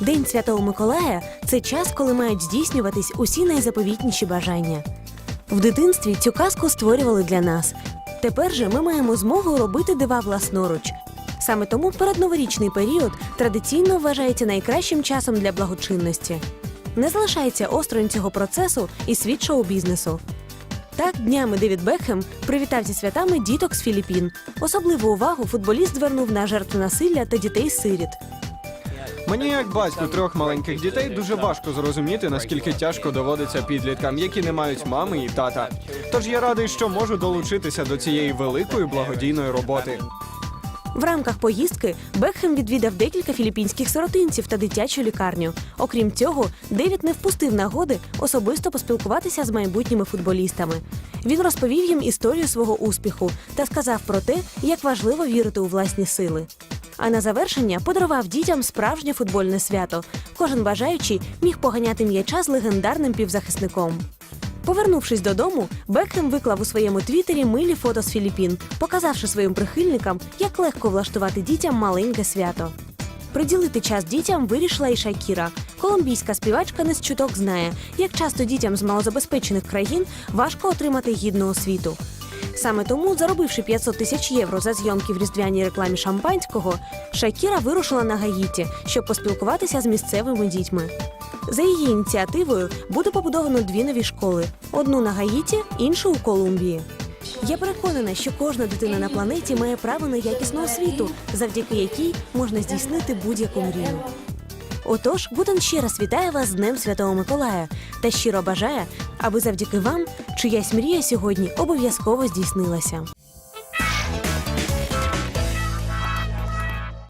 День Святого Миколая це час, коли мають здійснюватись усі найзаповітніші бажання. В дитинстві цю казку створювали для нас. Тепер же ми маємо змогу робити дива власноруч. Саме тому передноворічний період традиційно вважається найкращим часом для благочинності. Не залишається осторонь цього процесу і світ шоу-бізнесу. Так, днями Девід Бекхем привітав зі святами діток з Філіппін. Особливу увагу футболіст звернув на жертви насилля та дітей-сиріт. Мені, як батьку трьох маленьких дітей, дуже важко зрозуміти, наскільки тяжко доводиться підліткам, які не мають мами і тата. Тож я радий, що можу долучитися до цієї великої благодійної роботи. В рамках поїздки Бекхем відвідав декілька філіппінських сиротинців та дитячу лікарню. Окрім цього, Девід не впустив нагоди особисто поспілкуватися з майбутніми футболістами. Він розповів їм історію свого успіху та сказав про те, як важливо вірити у власні сили. А на завершення подарував дітям справжнє футбольне свято. Кожен бажаючий міг поганяти м'яча з легендарним півзахисником. Повернувшись додому, Бекхем виклав у своєму твіттері милі фото з Філіппін, показавши своїм прихильникам, як легко влаштувати дітям маленьке свято. Приділити час дітям вирішила і Шакіра. Колумбійська співачка не з чуток знає, як часто дітям з малозабезпечених країн важко отримати гідну освіту. Саме тому, заробивши 500 тисяч євро за зйомки в різдвяній рекламі шампанського, Шакіра вирушила на Гаїті, щоб поспілкуватися з місцевими дітьми. За її ініціативою буде побудовано дві нові школи: одну на Гаїті, іншу у Колумбії. Я переконана, що кожна дитина на планеті має право на якісну освіту, завдяки якій можна здійснити будь-яку мрію. Отож, Бутан ще раз вітає вас з Днем Святого Миколая та щиро бажає, аби завдяки вам чиясь мрія сьогодні обов'язково здійснилася.